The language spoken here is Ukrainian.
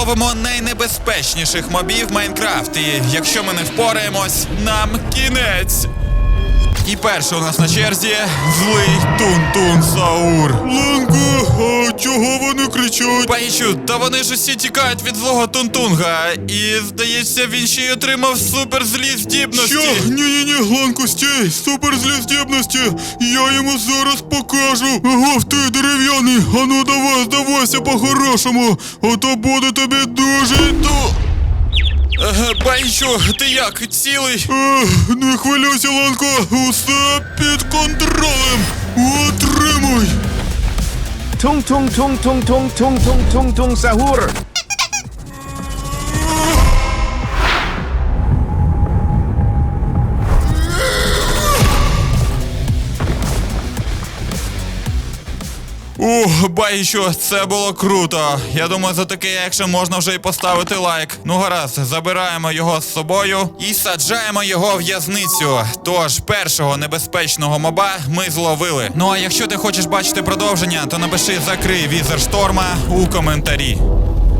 зловимо найнебезпечніших мобів Майнкрафт. І якщо ми не впораємось, нам кінець. І перший у нас на черзі злий Тун-Тун Саур. Ланку, а чого вони кричать? Паїчу, та вони ж усі тікають від злого Тунтунга. І здається, він ще й отримав суперзлі здібності. Що? Ні-ні-ні, Гланку, стій! Суперзлі здібності! Я йому зараз покажу! Гов ти! Ану давай, здавайся по-хорошому! А то буде тобі дуже ду. Е, Паїчу, ти як? Цілий? Ех, не хвилюйся, Ланко! Усе під контролем! Отримуй! Tung Ух, байчу, це було круто. Я думаю, за такий екшен можна вже і поставити лайк. Ну гаразд, забираємо його з собою і саджаємо його в в'язницю. Тож, першого небезпечного моба ми зловили. Ну а якщо ти хочеш бачити продовження, то напиши закрий візер шторма у коментарі.